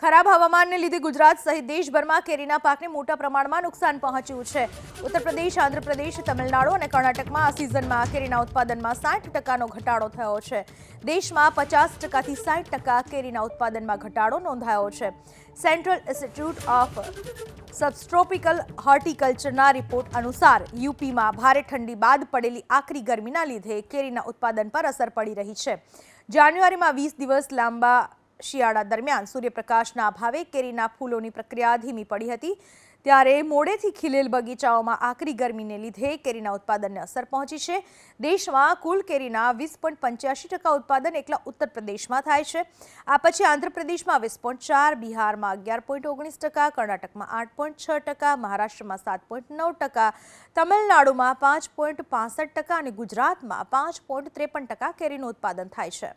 ખરાબ હવામાનને લીધે ગુજરાત સહિત દેશભરમાં કેરીના પાકને મોટા પ્રમાણમાં નુકસાન પહોંચ્યું છે. ઉત્તર પ્રદેશ આંધ્રપ્રદેશ, તમિલનાડુ અને કર્ણાટકમાં આ સિઝનમાં કેરીના ઉત્પાદનમાં સાઠ ટકાનો ઘટાડો થયો છે. દેશમાં પચાસ ટકાથી સાઠ ટકા કેરીના ઉત્પાદનમાં ઘટાડો નોંધાયો છે. સેન્ટ્રલ ઇન્સ્ટિટ્યૂટ ઓફ સબસ્ટ્રોપિકલ હોર્ટિકલ્ચરના રિપોર્ટ અનુસાર યુપીમાં ભારે ઠંડી બાદ પડેલી આકરી ગરમીના લીધે કેરીના ઉત્પાદન પર અસર પડી રહી છે. જાન્યુઆરીમાં વીસ દિવસ લાંબા શિયાળા દરમિયાન સૂર્યપ્રકાશના અભાવે કેરીના ફૂલોની પ્રક્રિયા ધીમી પડી હતી. ત્યારે મોડેથી ખીલેલ બગીચાઓમાં આકરી ગરમીને લીધે કેરીના ઉત્પાદનને અસર પહોંચી છે. દેશમાં કુલ કેરીના વીસ પોઈન્ટ પંચ્યાસી ટકા ઉત્પાદન એકલા ઉત્તર પ્રદેશમાં થાય છે. આ પછી આંધ્રપ્રદેશમાં વીસ પોઈન્ટ ચાર, બિહારમાં અગિયાર પોઈન્ટ ઓગણીસ ટકા, કર્ણાટકમાં આઠ પોઈન્ટ છ ટકા, મહારાષ્ટ્રમાં સાત પોઈન્ટ નવ ટકા, તમિલનાડુમાં પાંચ પોઈન્ટ પાસઠ ટકા અને ગુજરાતમાં પાંચ પોઈન્ટ ત્રેપન ટકા કેરીનું ઉત્પાદન થાય છે.